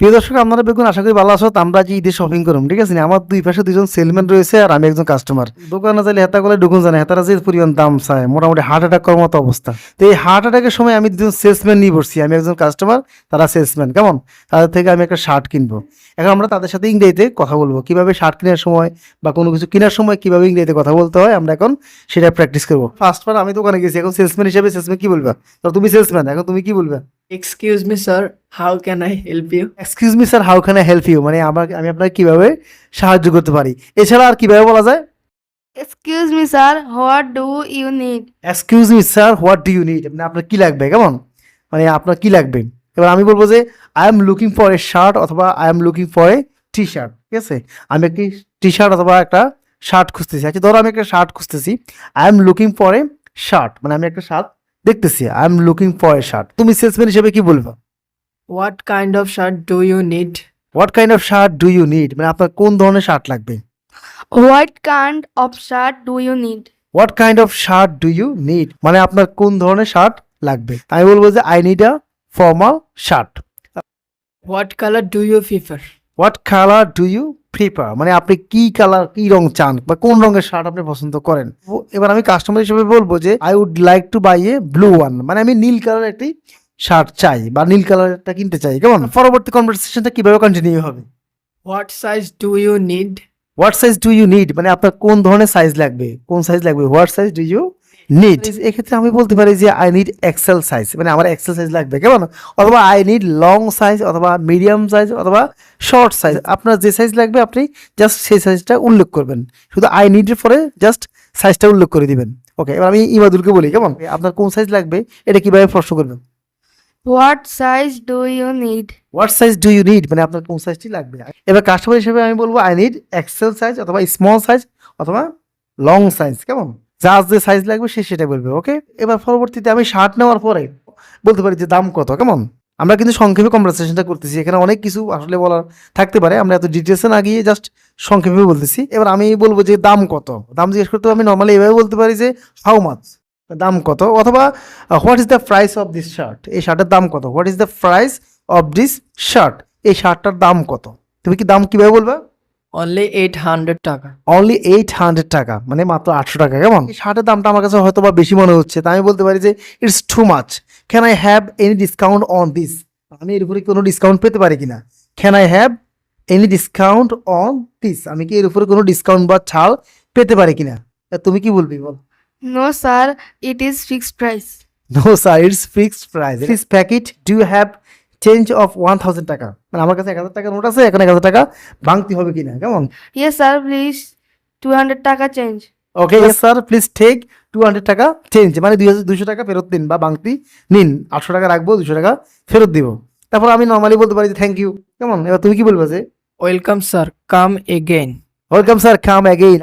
প্রিয় দর্শক, আপনারা বেগুন আশা করি ভালো আছো, আমরা যে ঈদে শপিং করুম, ঠিক আছে? আমার দুই পাশে দুজন সেলম্যান রয়েছে আর আমি একজন কাস্টমার দোকানে চাইলে হেতা করলে ঢুকুন জানে, হেতারা যে পরিমাণ দাম চায়, মোটামুটি হার্ট অ্যাটাক করার মতো অবস্থা। তো এই হার্ট অ্যাটাকের সময় আমি দুজন সেলসম্যান নিয়ে বসছি, আমি একজন কাস্টমার তারা সেলসম্যান কেমন? তাদের থেকে আমি একটা শার্ট কিনবো। এখন আমরা তাদের সাথে ইংরেজিতে কথা বলব, কীভাবে শার্ট কেনার সময় বা কোনো কিছু কেনার সময় কীভাবে ইংরেজিতে কথা বলতে হয়, আমরা এখন সেটা প্র্যাকটিস করব। ফার্স্ট বার আমি দোকানে গেছি, এখন সেলসম্যান হিসেবে সেলসম্যান কি বলবা? তো তুমি সেলসম্যান এখন তুমি কি বলবে? Excuse me, sir. How can I help you? Excuse me sir how can I help you মানে আমার আমি আপনাকে কীভাবে সাহায্য করতে পারি এছাড়া আর কীভাবে বলা যায় Excuse me, sir. What do you need? Excuse me sir what do you need মানে আপনার কি লাগবে কেমন মানে আপনার কি লাগবে এবার আমি বলব যে I am looking for a shirt অথবা I am looking for a T shirt ঠিক আছে আমি একটি টি শার্ট অথবা একটা শার্ট খুঁজতেছি আচ্ছা ধরো আমি একটা শার্ট খুঁজতেছি I am looking for a shirt মানে আমি একটা শার্ট দেখতেছি I am looking for a shirt তুমি সেলসম্যান হিসেবে কি বলবা? What kind of shirt do you need what kind of shirt do you need মানে আপনার কোন ধরনের শার্ট লাগবে? What kind of shirt do you need? What kind of shirt do you need মানে আপনার কোন ধরনের শার্ট লাগবে? আমি বলব যে I need a formal shirt what colour do you prefer? What colour do you prefer মানে আপনি কি কালার কি রং চান? বা কোন রঙের শার্ট আপনি পছন্দ করেন? এবার আমি কাস্টমার হিসেবে বলব যে I would like to buy a blue one মানে আমি নীল কালার একটি শার্ট চাই বা নীল কালারটা কিনতে চাই। কেমন? পরবর্তী কনভারসেশনটা কীভাবে কন্টিনিউ হবে? What size do you need what size do you need মানে আপনার কোন ধরনের সাইজ লাগবে? কোন সাইজ লাগবে? What size do you need এক্ষেত্রে আমি বলতে পারি যে আই নিড এক্সেল সাইজ মানে আমার এক্সেল সাইজ লাগবে কেমন? অথবা আই নিড লং সাইজ অথবা মিডিয়াম সাইজ অথবা শর্ট সাইজ আপনার যে সাইজ লাগবে আপনি জাস্ট সেই সাইজটা উল্লেখ করবেন। শুধু আই নিডের পরে জাস্ট সাইজটা উল্লেখ করে দিবেন। ওকে এবার আমি ইমাদুলকে বলি কেমন? আপনার কোন সাইজ লাগবে এটা কীভাবে প্রশ্ন করবেন? What size do you need? What size do you need মানে আপনার কোন সাইজটি লাগবে। এবার কাস্টমার হিসেবে আমি বলব আই নিড এক্সেল সাইজ অথবা স্মল সাইজ অথবা লং সাইজ কেমন? যার যে সাইজ লাগবে সে সেটা বলবে ওকে এবার পরবর্তীতে আমি শার্ট নেওয়ার পরে বলতে পারি যে দাম কত, কেমন? আমরা কিন্তু সংক্ষেপে কনভারসেশনটা করতেছি, এখানে অনেক কিছু আসলে বলার থাকতে পারে, আমরা এত ডিটেলসে না গিয়ে জাস্ট সংক্ষেপে বলতেছি। এবার আমি বলব যে দাম কত? দাম জিজ্ঞেস করতে আমি নর্মালি এভাবে বলতে পারি যে হাউ মাছ দাম কত? অথবা what is the price of this shirt এই শার্টের দাম কত? What is the price of this shirt এই শার্টটার দাম কত? তুমি কি দাম কীভাবে বলবা? Only 800 টাকা। অনলি এইট হান্ড্রেড টাকা মানে মাত্র আটশো টাকা কেমন? শার্টের দামটা আমার কাছে হয়তো বা বেশি মনে হচ্ছে তাই আমি বলতে পারি যে it's too much can I have any discount on this আমি এর উপরে কোনো ডিসকাউন্ট পেতে পারি কিনা? Can I have any discount on this আমি কি এর উপরে কোনো ডিসকাউন্ট বা ছাড় পেতে পারি কিনা? তা তুমি কি বলবি বল? No, sir. It is fixed price. No sir it's fixed price this packet do have change of one thousand টাকা। মানে আমার কাছে এক হাজার টাকা নোট আছে এখানে এক হাজার টাকা ভাঙতে হবে কিনা কেমন? Sir please to 200 taka change. Okay sir please take two hundred টাকা চেঞ্জ মানে দুই হাজার দুশো টাকা ফেরত দিন বা বাংতি নিন। আটশো টাকা রাখব দুশো টাকা ফেরত দিব। তারপর আমি নর্মালি বলতে পারি যে থ্যাংক ইউ কেমন? এবার তুমি কি বলবে যে? Welcome sir come again welcome sir come again